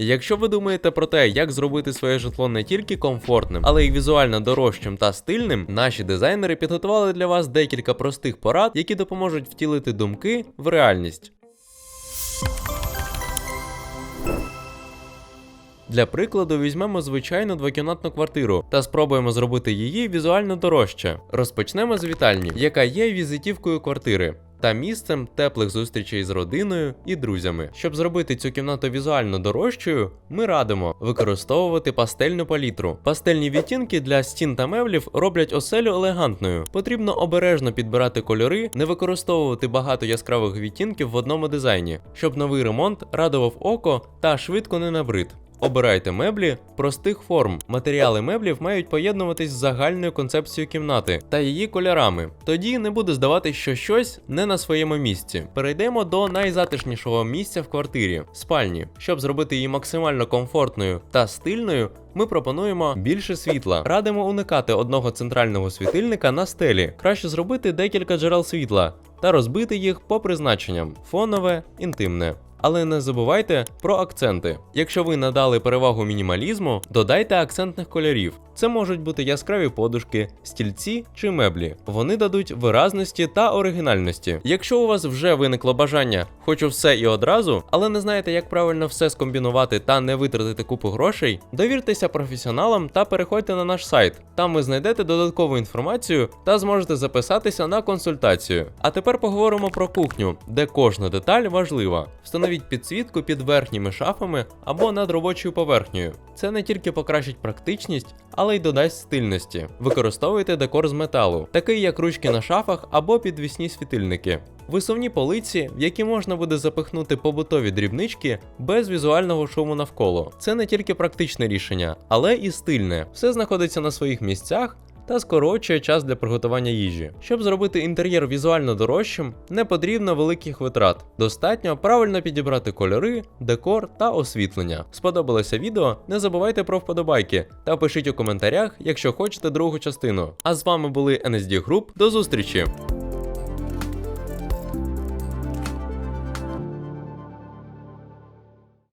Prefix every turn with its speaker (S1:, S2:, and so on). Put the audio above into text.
S1: Якщо ви думаєте про те, як зробити своє житло не тільки комфортним, але й візуально дорожчим та стильним, наші дизайнери підготували для вас декілька простих порад, які допоможуть втілити думки в реальність. Для прикладу візьмемо звичайну двокімнатну квартиру та спробуємо зробити її візуально дорожче. Розпочнемо з вітальні, яка є візитівкою квартири. Та місцем теплих зустрічей з родиною і друзями. Щоб зробити цю кімнату візуально дорожчою, ми радимо використовувати пастельну палітру. Пастельні відтінки для стін та меблів роблять оселю елегантною. Потрібно обережно підбирати кольори, не використовувати багато яскравих відтінків в одному дизайні, щоб новий ремонт радував око та швидко не набрид. Обирайте меблі простих форм. Матеріали меблів мають поєднуватись з загальною концепцією кімнати та її кольорами. Тоді не буде здавати, що щось не на своєму місці. Перейдемо до найзатишнішого місця в квартирі спальні. Щоб зробити її максимально комфортною та стильною, ми пропонуємо більше світла. Радимо уникати одного центрального світильника на стелі. Краще зробити декілька джерел світла та розбити їх по призначенням: фонове, інтимне. Але не забувайте про акценти. Якщо ви надали перевагу мінімалізму, додайте акцентних кольорів. Це можуть бути яскраві подушки, стільці чи меблі. Вони дадуть виразності та оригінальності. Якщо у вас вже виникло бажання, хочу все і одразу, але не знаєте, як правильно все скомбінувати та не витратити купу грошей, довіртеся професіоналам та переходьте на наш сайт. Там ви знайдете додаткову інформацію та зможете записатися на консультацію. А тепер поговоримо про кухню, де кожна деталь важлива. Встановіть підсвітку під верхніми шафами або над робочою поверхнею. Це не тільки покращить практичність, але й додасть стильності. Використовуйте декор з металу, такий як ручки на шафах або підвісні світильники. Висувні полиці, в які можна буде запихнути побутові дрібнички без візуального шуму навколо. Це не тільки практичне рішення, але і стильне. Все знаходиться на своїх місцях та скорочує час для приготування їжі. Щоб зробити інтер'єр візуально дорожчим, не потрібно великих витрат. Достатньо правильно підібрати кольори, декор та освітлення. Сподобалося відео? Не забувайте про вподобайки та пишіть у коментарях, якщо хочете другу частину. А з вами були NSD Group. До зустрічі!